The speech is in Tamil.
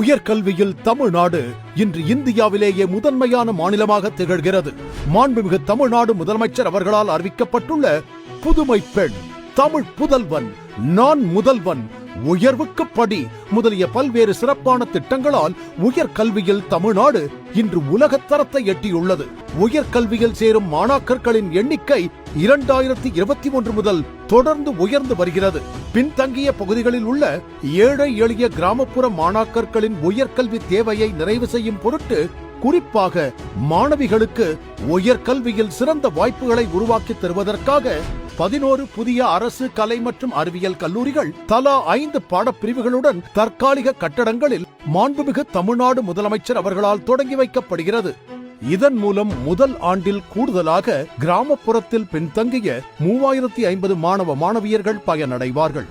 உயர்கல்வியில் தமிழ்நாடு இன்று இந்தியாவிலேயே முதன்மையான மாநிலமாக திகழ்கிறது. மாண்புமிகு தமிழ்நாடு முதலமைச்சர் அவர்களால் அறிவிக்கப்பட்டுள்ள புதுமை பெண் தமிழ் புதல்வன் நான் முதல்வன் உயர்வுக்கு படி முதலிய பல்வேறு சிறப்பான திட்டங்களால் உயர்கல்வியில் தமிழ்நாடு இன்று உலகத்தரத்தை எட்டியுள்ளது. உயர்கல்வியில் சேரும் மாணாக்கர்களின் எண்ணிக்கை இரண்டாயிரத்தி இருபத்தி ஒன்று முதல் தொடர்ந்து உயர்ந்து வருகிறது. பின்தங்கிய பகுதிகளில் உள்ள ஏழை எளிய கிராமப்புற மாணாக்கர்களின் உயர்கல்வி தேவையை நிறைவு செய்யும் பொருட்டு குறிப்பாக மாணவிகளுக்கு உயர்கல்வியில் சிறந்த வாய்ப்புகளை உருவாக்கி தருவதற்காக பதினோரு புதிய அரசு கலை மற்றும் அறிவியல் கல்லூரிகள் தலா ஐந்து பாடப்பிரிவுகளுடன் தற்காலிக கட்டடங்களில் மாண்புமிகு தமிழ்நாடு முதலமைச்சர் அவர்களால் தொடங்கி வைக்கப்படுகிறது. இதன் மூலம் முதல் ஆண்டில் கூடுதலாக கிராமப்புறத்தில் பின்தங்கிய மூவாயிரத்தி ஐம்பது மாணவ மாணவியர்கள் பயனடைவார்கள்.